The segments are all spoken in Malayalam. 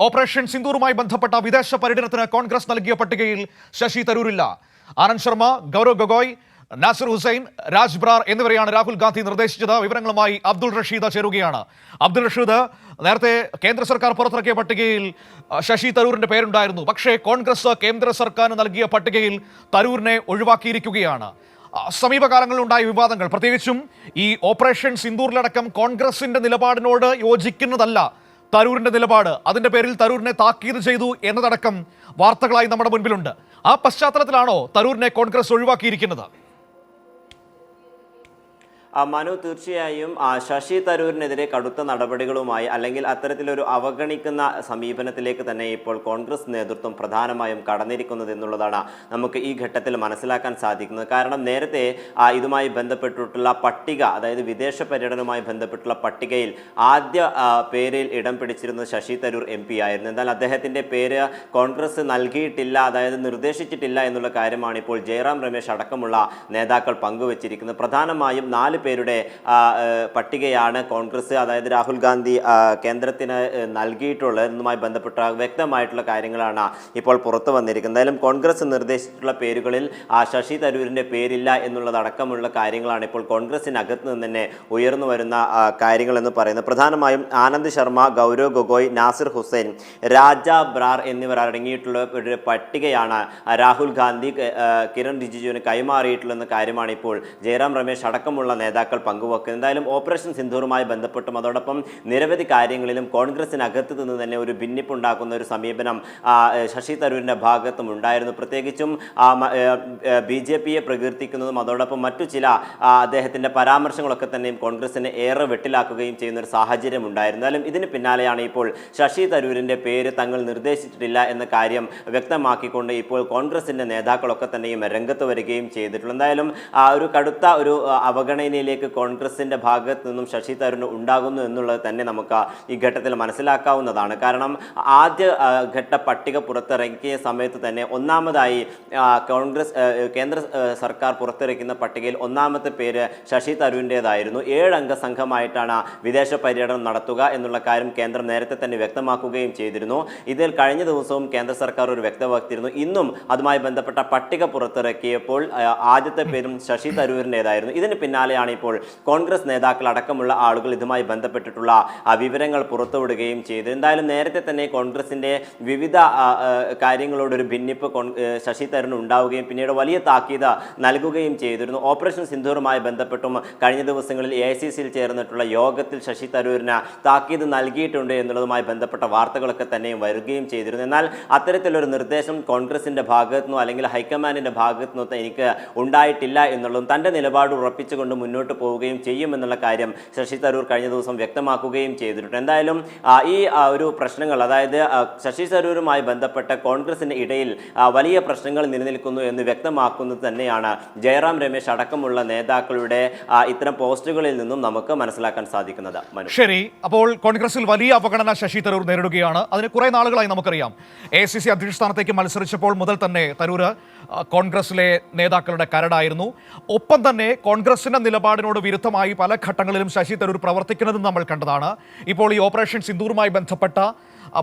ഓപ്പറേഷൻ സിന്ദൂറുമായി ബന്ധപ്പെട്ട വിദേശ പര്യടനത്തിന് കോൺഗ്രസ് നൽകിയ പട്ടികയിൽ ശശി തരൂരില്ല. ആനന്ദ് ശർമ്മ ഗൗരവ് ഗൊഗോയ് നാസിർ ഹുസൈൻ രാജ് ബ്രാർ എന്നിവരെയാണ് രാഹുൽ ഗാന്ധി നിർദ്ദേശിച്ചത്. വിവരങ്ങളുമായി അബ്ദുൾ റഷീദ് ചേരുകയാണ്. അബ്ദുൾ റഷീദ് നേരത്തെ കേന്ദ്ര സർക്കാർ പുറത്തിറക്കിയ പട്ടികയിൽ ശശി തരൂരിന്റെ പേരുണ്ടായിരുന്നു. പക്ഷേ കോൺഗ്രസ് കേന്ദ്ര സർക്കാരിന് നൽകിയ പട്ടികയിൽ തരൂരിനെ ഒഴിവാക്കിയിരിക്കുകയാണ്. സമീപകാലങ്ങളിലുണ്ടായ വിവാദങ്ങൾ. പ്രത്യേകിച്ചും ഈ ഓപ്പറേഷൻ സിന്ദൂറിലടക്കം കോൺഗ്രസിന്റെ നിലപാടിനോട് യോജിക്കുന്നതല്ല. തരൂരിന്റെ നിലപാട് അതിന്റെ പേരിൽ തരൂരിനെ താക്കീത് ചെയ്തു എന്നതടക്കം വാർത്തകളായി നമ്മുടെ മുൻപിലുണ്ട്. ആ പശ്ചാത്തലത്തിലാണോ തരൂരിനെ കോൺഗ്രസ് ഒഴിവാക്കിയിരിക്കുന്നത്? മനു തീർച്ചയായും ശശി തരൂരിനെതിരെ കടുത്ത നടപടികളുമായി അല്ലെങ്കിൽ അത്തരത്തിലൊരു അവഗണിക്കുന്ന സമീപനത്തിലേക്ക് തന്നെ ഇപ്പോൾ കോൺഗ്രസ് നേതൃത്വം പ്രധാനമായും കടന്നിരിക്കുന്നത് എന്നുള്ളതാണ് നമുക്ക് ഈ ഘട്ടത്തിൽ മനസ്സിലാക്കാൻ സാധിക്കുന്നത്. കാരണം നേരത്തെ ഇതുമായി ബന്ധപ്പെട്ടിട്ടുള്ള പട്ടിക അതായത് വിദേശ പര്യടനവുമായി ബന്ധപ്പെട്ടുള്ള പട്ടികയിൽ ആദ്യ പേരിൽ ഇടം പിടിച്ചിരുന്നത് ശശി തരൂർ എം പി ആയിരുന്നു. എന്നാൽ അദ്ദേഹത്തിന്റെ പേര് കോൺഗ്രസ് നൽകിയിട്ടില്ല അതായത് നിർദ്ദേശിച്ചിട്ടില്ല എന്നുള്ള കാര്യമാണ് ഇപ്പോൾ ജയറാം രമേശ് അടക്കമുള്ള നേതാക്കൾ പങ്കുവച്ചിരിക്കുന്നത്. പ്രധാനമായും നാല് പേരുടെ പട്ടികയാണ് കോൺഗ്രസ് അതായത് രാഹുൽ ഗാന്ധി കേന്ദ്രത്തിന് ഏഹ്, നൽകിയിട്ടുള്ളതുമായി ബന്ധപ്പെട്ട വ്യക്തമായിട്ടുള്ള കാര്യങ്ങളാണ് ഇപ്പോൾ പുറത്തു വന്നിരിക്കുന്നത്. എന്തായാലും കോൺഗ്രസ് നിർദ്ദേശിച്ചിട്ടുള്ള പേരുകളിൽ ആ ശശി തരൂരിന്റെ പേരില്ല എന്നുള്ളതടക്കമുള്ള കാര്യങ്ങളാണ് ഇപ്പോൾ കോൺഗ്രസിനകത്ത് നിന്ന് തന്നെ ഉയർന്നു വരുന്ന കാര്യങ്ങളെന്ന് പറയുന്നത്. പ്രധാനമായും ആനന്ദ് ശർമ്മ ഗൗരവ് ഗൊഗോയ് നാസിർ ഹുസൈൻ രാജ ബ്രാർ എന്നിവർ അടങ്ങിയിട്ടുള്ള ഒരു പട്ടികയാണ് രാഹുൽ ഗാന്ധി കിരൺ റിജിജുവിന് കൈമാറിയിട്ടുള്ളെന്ന കാര്യമാണ് ഇപ്പോൾ ജയറാം രമേശ് അടക്കമുള്ള നേതാക്കൾ പങ്കുവെക്കുന്നത് എന്തായാലും ഓപ്പറേഷൻ സിന്ധൂറുമായി ബന്ധപ്പെട്ടും അതോടൊപ്പം നിരവധി കാര്യങ്ങളിലും കോൺഗ്രസിനകത്ത് നിന്ന് തന്നെ ഒരു ഭിന്നിപ്പുണ്ടാക്കുന്ന ഒരു സമീപനം ശശി തരൂരിന്റെ ഭാഗത്തും ഉണ്ടായിരുന്നു. പ്രത്യേകിച്ചും ബി ജെ പിയെ പ്രകീർത്തിക്കുന്നതും അതോടൊപ്പം മറ്റു ചില അദ്ദേഹത്തിന്റെ പരാമർശങ്ങളൊക്കെ തന്നെയും കോൺഗ്രസിനെ ഏറെ വെട്ടിലാക്കുകയും ചെയ്യുന്ന ഒരു സാഹചര്യം ഉണ്ടായിരുന്നാലും ഇതിന് പിന്നാലെയാണ് ഇപ്പോൾ ശശി തരൂരിന്റെ പേര് തങ്ങൾ നിർദ്ദേശിച്ചിട്ടില്ല എന്ന കാര്യം വ്യക്തമാക്കിക്കൊണ്ട് ഇപ്പോൾ കോൺഗ്രസിന്റെ നേതാക്കളൊക്കെ തന്നെയും രംഗത്ത് വരികയും ചെയ്തിട്ടുള്ളൂ. എന്തായാലും ആ ഒരു കടുത്ത ഒരു ആ, അവഗണനയിലേക്ക് കോൺഗ്രസിന്റെ ഭാഗത്ത് നിന്നും ശശി തരൂർ ഉണ്ടാകുന്നു എന്നുള്ളത് തന്നെ നമുക്ക് ഈ ഘട്ടത്തിൽ മനസ്സിലാക്കാവുന്നതാണ്. കാരണം ആദ്യ ഘട്ട പട്ടിക പുറത്തിറക്കിയ സമയത്ത് തന്നെ ഒന്നാമതായി കോൺഗ്രസ് കേന്ദ്ര സർക്കാർ പുറത്തിറക്കുന്ന പട്ടികയിൽ ഒന്നാമത്തെ പേര് ശശി തരൂരിന്റേതായിരുന്നു ഏഴംഗ സംഘമായിട്ടാണ് വിദേശ പര്യടനം നടത്തുക എന്നുള്ള കാര്യം കേന്ദ്രം നേരത്തെ തന്നെ വ്യക്തമാക്കുകയും ചെയ്തിരുന്നു. ഇതിൽ കഴിഞ്ഞ ദിവസവും കേന്ദ്ര സർക്കാർ ഒരു വ്യക്തമാക്കിയിരുന്നു ഇന്നും അതുമായി ബന്ധപ്പെട്ട പട്ടിക പുറത്തിറക്കിയപ്പോൾ ആദ്യത്തെ പേരും ശശി തരൂരിന്റേതായിരുന്നു ഇതിന് പിന്നാലെയാണ് ഇപ്പോൾ കോൺഗ്രസ് നേതാക്കൾ അടക്കമുള്ള ആളുകൾ ഇതുമായി ബന്ധപ്പെട്ടിട്ടുള്ള വിവരങ്ങൾ പുറത്തുവിടുകയും ചെയ്തു. എന്തായാലും നേരത്തെ തന്നെ കോൺഗ്രസിന്റെ വിവിധ കാര്യങ്ങളോടൊരു ഭിന്നിപ്പ് ശശി തരൂർ ഉണ്ടാവുകയും പിന്നീട് വലിയ താക്കീത് നൽകുകയും ചെയ്തിരുന്നു. ഓപ്പറേഷൻ സിന്ധൂറുമായി ബന്ധപ്പെട്ടും കഴിഞ്ഞ ദിവസങ്ങളിൽ എ സി സിയിൽ ചേർന്നിട്ടുള്ള യോഗത്തിൽ ശശി തരൂരിന് താക്കീത് നൽകിയിട്ടുണ്ട് എന്നുള്ളതുമായി ബന്ധപ്പെട്ട വാർത്തകളൊക്കെ തന്നെയും വരികയും ചെയ്തിരുന്നു. എന്നാൽ അത്തരത്തിലൊരു നിർദ്ദേശം കോൺഗ്രസിന്റെ ഭാഗത്തു നിന്നോ അല്ലെങ്കിൽ ഹൈക്കമാൻഡിന്റെ ഭാഗത്തു നിന്നോ എനിക്ക് ഉണ്ടായിട്ടില്ല എന്നുള്ളതും തന്റെ നിലപാട് ഉറപ്പിച്ചുകൊണ്ട് മുന്നോട്ട് പോവുകയും ചെയ്യുമെന്നുള്ള കാര്യം ശശി തരൂർ കഴിഞ്ഞ ദിവസം വ്യക്തമാക്കുകയും ചെയ്തിട്ടുണ്ട്. എന്തായാലും ഈ ഒരു പ്രശ്നങ്ങൾ അതായത് ശശി തരൂരുമായി ബന്ധപ്പെട്ട കോൺഗ്രസിന് ഇടയിൽ വലിയ പ്രശ്നങ്ങൾ നിലനിൽക്കുന്നു എന്ന് വ്യക്തമാക്കുന്നത് തന്നെയാണ് ജയറാം രമേശ് അടക്കമുള്ള നേതാക്കളുടെ ഇത്തരം പോസ്റ്റുകളിൽ നിന്നും നമുക്ക് മനസ്സിലാക്കാൻ സാധിക്കുന്നത്. ശരി അപ്പോൾ കോൺഗ്രസിൽ വലിയ അവഗണന ശശി തരൂർ നേരിടുകയാണ്. അതിന് കുറെ നാളുകളായി നമുക്കറിയാം. എ സി സി അധ്യക്ഷ സ്ഥാനത്തേക്ക് മത്സരിച്ചപ്പോൾ മുതൽ തന്നെ തരൂർ കോൺഗ്രസിലെ നേതാക്കളുടെ കരടായിരുന്നു. ഒപ്പം തന്നെ കോൺഗ്രസിന്റെ നിലപാടിനോട് വിരുദ്ധമായി പല ഘട്ടങ്ങളിലും ശശി തരൂർ പ്രവർത്തിക്കുന്നതും നമ്മൾ കണ്ടതാണ്. ഇപ്പോൾ ഈ ഓപ്പറേഷൻ സിന്ദൂറുമായി ബന്ധപ്പെട്ട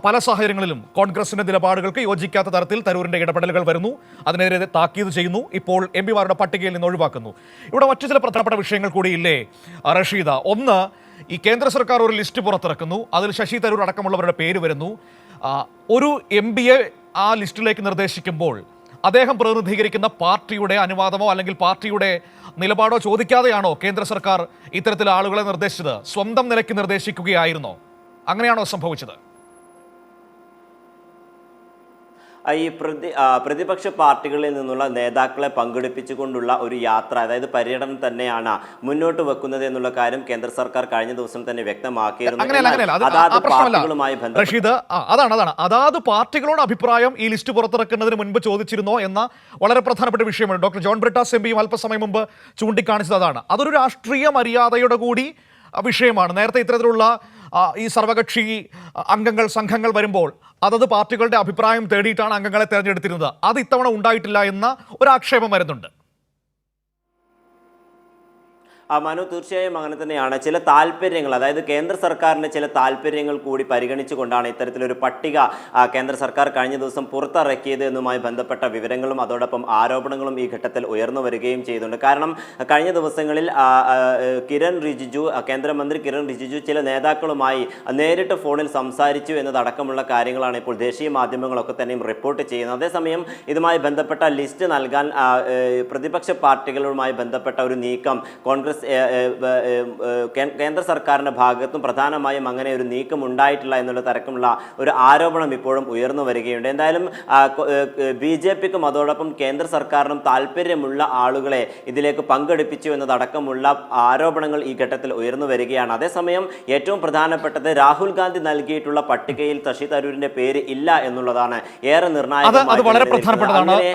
പല സാഹചര്യങ്ങളിലും കോൺഗ്രസിന്റെ നിലപാടുകൾക്ക് യോജിക്കാത്ത തരത്തിൽ തരൂരിന്റെ ഇടപെടലുകൾ വരുന്നു. അതിനെതിരെ താക്കീത് ചെയ്യുന്നു. ഇപ്പോൾ എം പിമാരുടെ പട്ടികയിൽ നിന്ന് ഒഴിവാക്കുന്നു. ഇവിടെ മറ്റു ചില പ്രധാനപ്പെട്ട വിഷയങ്ങൾ കൂടിയില്ലേ ഇല്ലേ? റഷീദ ഒന്ന് ഈ കേന്ദ്ര സർക്കാർ ഒരു ലിസ്റ്റ് പുറത്തിറക്കുന്നു. അതിൽ ശശി തരൂർ അടക്കമുള്ളവരുടെ പേര് വരുന്നു. ഒരു എം ആ ലിസ്റ്റിലേക്ക് നിർദ്ദേശിക്കുമ്പോൾ അദ്ദേഹം പ്രതിനിധീകരിക്കുന്ന പാർട്ടിയുടെ അനുവാദമോ അല്ലെങ്കിൽ പാർട്ടിയുടെ നിലപാടോ ചോദിക്കാതെയാണോ കേന്ദ്ര സർക്കാർ ഇത്തരത്തിൽ ആളുകളെ നിർദ്ദേശിച്ചത്? സ്വന്തം നിലയ്ക്ക് നിർദ്ദേശിക്കുകയായിരുന്നോ? അങ്ങനെയാണോ സംഭവിച്ചത് ആ, ഈ പ്രതി പ്രതിപക്ഷ പാർട്ടികളിൽ നിന്നുള്ള നേതാക്കളെ പങ്കെടുപ്പിച്ചുകൊണ്ടുള്ള ഒരു യാത്ര അതായത് പര്യടനം തന്നെയാണ് മുന്നോട്ട് വെക്കുന്നത് എന്നുള്ള കാര്യം കേന്ദ്ര സർക്കാർ കഴിഞ്ഞ ദിവസം തന്നെ വ്യക്തമാക്കിയിരുന്നു. അതാത് പാർട്ടികളുമായി റഷീദ് അതാണ് അതാണ്. അതാത് പാർട്ടികളോട് അഭിപ്രായം ഈ ലിസ്റ്റ് പുറത്തിറക്കുന്നതിന് മുൻപ് ചോദിച്ചിരുന്നോ എന്ന വളരെ പ്രധാനപ്പെട്ട വിഷയമാണ്. ഡോക്ടർ ജോൺ ബ്രിട്ടാസ് എം പിയും അല്പസമയം മുമ്പ് ചൂണ്ടിക്കാണിച്ചത് അതാണ്. അതൊരു രാഷ്ട്രീയ മര്യാദയുടെ കൂടി വിഷയമാണ്. നേരത്തെ ഇത്തരത്തിലുള്ള ഈ സർവകക്ഷി അംഗങ്ങൾ സംഘങ്ങൾ വരുമ്പോൾ അതത് പാർട്ടികളുടെ അഭിപ്രായം തേടിയിട്ടാണ് അംഗങ്ങളെ തിരഞ്ഞെടുത്തിരുന്നത്. അത് ഇത്തവണ ഉണ്ടായിട്ടില്ല എന്ന ഒരു ആക്ഷേപം വരുന്നുണ്ട്. ആ മനു തീർച്ചയായും അങ്ങനെ തന്നെയാണ്. ചില താല്പര്യങ്ങൾ അതായത് കേന്ദ്ര സർക്കാരിന്റെ ചില താല്പര്യങ്ങൾ കൂടി പരിഗണിച്ചുകൊണ്ടാണ് ഇത്തരത്തിലൊരു പട്ടിക കേന്ദ്ര സർക്കാർ കഴിഞ്ഞ ദിവസം പുറത്തിറക്കിയത് എന്നുമായി ബന്ധപ്പെട്ട വിവരങ്ങളും അതോടൊപ്പം ആരോപണങ്ങളും ഈ ഘട്ടത്തിൽ ഉയർന്നു വരികയും ചെയ്തിട്ടുണ്ട് കാരണം കഴിഞ്ഞ ദിവസങ്ങളിൽ കിരൺ റിജിജു കേന്ദ്രമന്ത്രി കിരൺ റിജിജു ചില നേതാക്കളുമായി നേരിട്ട് ഫോണിൽ സംസാരിച്ചു എന്നതടക്കമുള്ള കാര്യങ്ങളാണ് ഇപ്പോൾ ദേശീയ മാധ്യമങ്ങളൊക്കെ തന്നെയും റിപ്പോർട്ട് ചെയ്യുന്നത്. അതേസമയം ഇതുമായി ബന്ധപ്പെട്ട ലിസ്റ്റ് നൽകാൻ പ്രതിപക്ഷ പാർട്ടികളുമായി ബന്ധപ്പെട്ട ഒരു നീക്കം കോൺഗ്രസ് ഏ, ഏ, ഏ, ഏ, കേ- കേന്ദ്ര സർക്കാരിന്റെ ഭാഗത്തും പ്രധാനമായും അങ്ങനെ ഒരു നീക്കം ഉണ്ടായിട്ടില്ല എന്നുള്ള തരക്കുള്ള ഒരു ആരോപണം ഇപ്പോഴും ഉയർന്നു വരികയുണ്ട്. എന്തായാലും ബി ജെ പിക്കും അതോടൊപ്പം കേന്ദ്ര സർക്കാരിനും താല്പര്യമുള്ള ആളുകളെ ഇതിലേക്ക് പങ്കെടുപ്പിച്ചു എന്നതടക്കമുള്ള ആരോപണങ്ങൾ ഈ ഘട്ടത്തിൽ ഉയർന്നു വരികയാണ്. അതേസമയം ഏറ്റവും പ്രധാനപ്പെട്ടത് രാഹുൽ ഗാന്ധി നൽകിയിട്ടുള്ള പട്ടികയിൽ ശശി തരൂരിന്റെ പേര് ഇല്ല എന്നുള്ളതാണ് ഏറെ നിർണായക വളരെ. പ്രധാനപ്പെട്ടതാണ്.